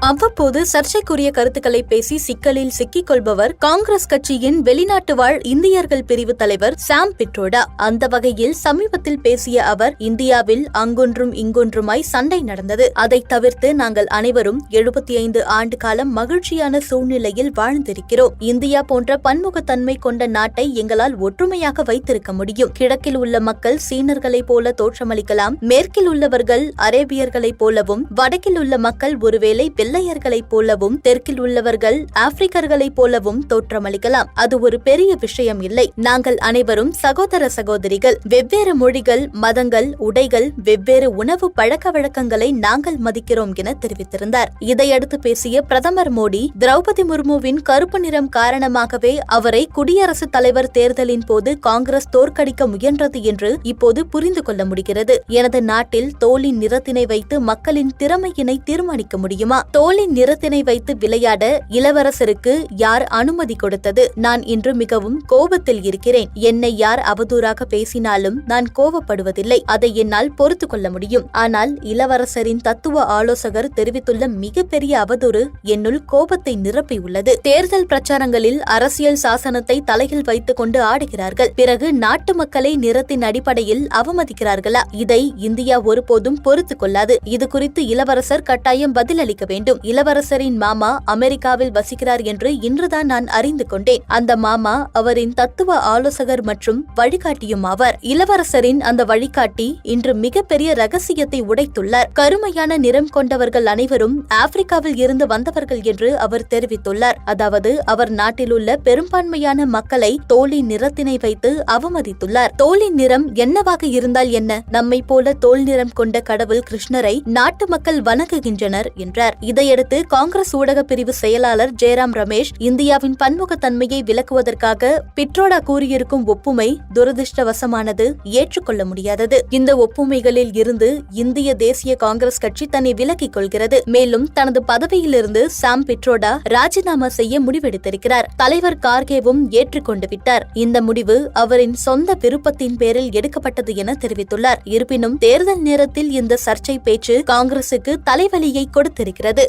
அவ்வப்போது சர்ச்சைக்குரிய கருத்துக்களை பேசி சிக்கலில் சிக்கிக் கொள்பவர் காங்கிரஸ் கட்சியின் வெளிநாட்டு வாழ் இந்தியர்கள் பிரிவு தலைவர் சாம் பிட்ரோடா. அந்த வகையில் சமீபத்தில் பேசிய அவர் இந்தியாவில் அங்கொன்றும் இங்கொன்றுமாய் சண்டை நடந்தது. அதை தவிர்த்து நாங்கள் அனைவரும் எழுபத்தி ஐந்து ஆண்டு காலம் மகிழ்ச்சியான சூழ்நிலையில் வாழ்ந்திருக்கிறோம். இந்தியா போன்ற பன்முகத்தன்மை கொண்ட நாட்டை எங்களால் ஒற்றுமையாக வைத்திருக்க முடியும். கிழக்கில் உள்ள மக்கள் சீனர்களைப் போல தோற்றமளிக்கலாம். மேற்கில் உள்ளவர்கள் அரேபியர்களைப் போலவும் வடக்கில் உள்ள மக்கள் ஒருவேளை வெள்ளையர்களைப் போலவும் தெற்கில் உள்ளவர்கள் ஆப்பிரிக்கர்களைப் போலவும் தோற்றமளிக்கலாம். அது ஒரு பெரிய விஷயம் இல்லை. நாங்கள் அனைவரும் சகோதர சகோதரிகள். வெவ்வேறு மொழிகள் மதங்கள் உடைகள் வெவ்வேறு உணவு பழக்க வழக்கங்களை நாங்கள் மதிக்கிறோம் என தெரிவித்திருந்தார். இதையடுத்து பேசிய பிரதமர் மோடி திரௌபதி முர்முவின் கருப்பு நிறம் காரணமாகவே அவரை குடியரசுத் தலைவர் தேர்தலின் போது காங்கிரஸ் தோற்கடிக்க முயன்றது என்று இப்போது புரிந்து கொள்ள முடிகிறது. எனது நாட்டில் தோலின் நிறத்தினை வைத்து மக்களின் திறமையினை தீர்மானிக்க முடியுமா? தோலின் நிறத்தினை வைத்து விளையாட இளவரசருக்கு யார் அனுமதி கொடுத்தது? நான் இன்று மிகவும் கோபத்தில் இருக்கிறேன். என்னை யார் அவதூறாக பேசினாலும் நான் கோபப்படுவதில்லை. அதை என்னால் பொறுத்து கொள்ள முடியும். ஆனால் இளவரசரின் தத்துவ ஆலோசகர் தெரிவித்துள்ள மிகப்பெரிய அவதூறு என்னுள் கோபத்தை நிரப்பியுள்ளது தேர்தல் பிரச்சாரங்களில் அரசியல் சாசனத்தை தலையில் வைத்துக் கொண்டு ஆடுகிறார்கள். பிறகு நாட்டு மக்களை நிறத்தின் அடிப்படையில் அவமதிக்கிறார்களா? இதை இந்தியா ஒருபோதும் பொறுத்துக் கொள்ளாது. இது குறித்து இளவரசர் கட்டாயம் பதிலளிக்க வேண்டும். இளவரசரின் மாமா அமெரிக்காவில் வசிக்கிறார் என்று இன்றுதான் நான் அறிந்து கொண்டேன். அந்த மாமா அவரின் தத்துவ ஆலோசகர் மற்றும் வழிகாட்டியும் ஆவார். இளவரசரின் அந்த வழிகாட்டி இன்று மிகப்பெரிய ரகசியத்தை உடைத்துள்ளார். கருமையான நிறம் கொண்டவர்கள் அனைவரும் ஆப்பிரிக்காவில் இருந்து வந்தவர்கள் என்று அவர் தெரிவித்துள்ளார். அதாவது அவர் நாட்டில் உள்ள பெரும்பான்மையான மக்களை தோலின் நிறத்தினை வைத்து அவமதித்துள்ளார். தோலின் நிறம் என்னவாக இருந்தால் என்ன? நம்மை போல தோல் நிறம் கொண்ட கடவுள் கிருஷ்ணரை நாட்டு மக்கள் வணங்குகின்றனர் என்றார். இது இதையடுத்து காங்கிரஸ் ஊடக பிரிவு செயலாளர் ஜெயராம் ரமேஷ் இந்தியாவின் பன்முகத்தன்மையை விளக்குவதற்காக பிட்ரோடா கூறியிருக்கும் ஒப்புமை துரதிருஷ்டவசமானது ஏற்றுக்கொள்ள முடியாதது. இந்த ஒப்புமைகளில் இருந்து இந்திய தேசிய காங்கிரஸ் கட்சி தன்னை விலக்கிக் கொள்கிறது. மேலும் தனது பதவியிலிருந்து சாம் பிட்ரோடா ராஜினாமா செய்ய முடிவெடுத்திருக்கிறார். தலைவர் கார்கேவும் ஏற்றுக்கொண்டு விட்டார். இந்த முடிவு அவரின் சொந்த விருப்பத்தின் பேரில் எடுக்கப்பட்டது என தெரிவித்துள்ளார். இருப்பினும் தேர்தல் நேரத்தில் இந்த சர்ச்சை பேச்சு காங்கிரசுக்கு தலைவலியை கொடுத்திருக்கிறது.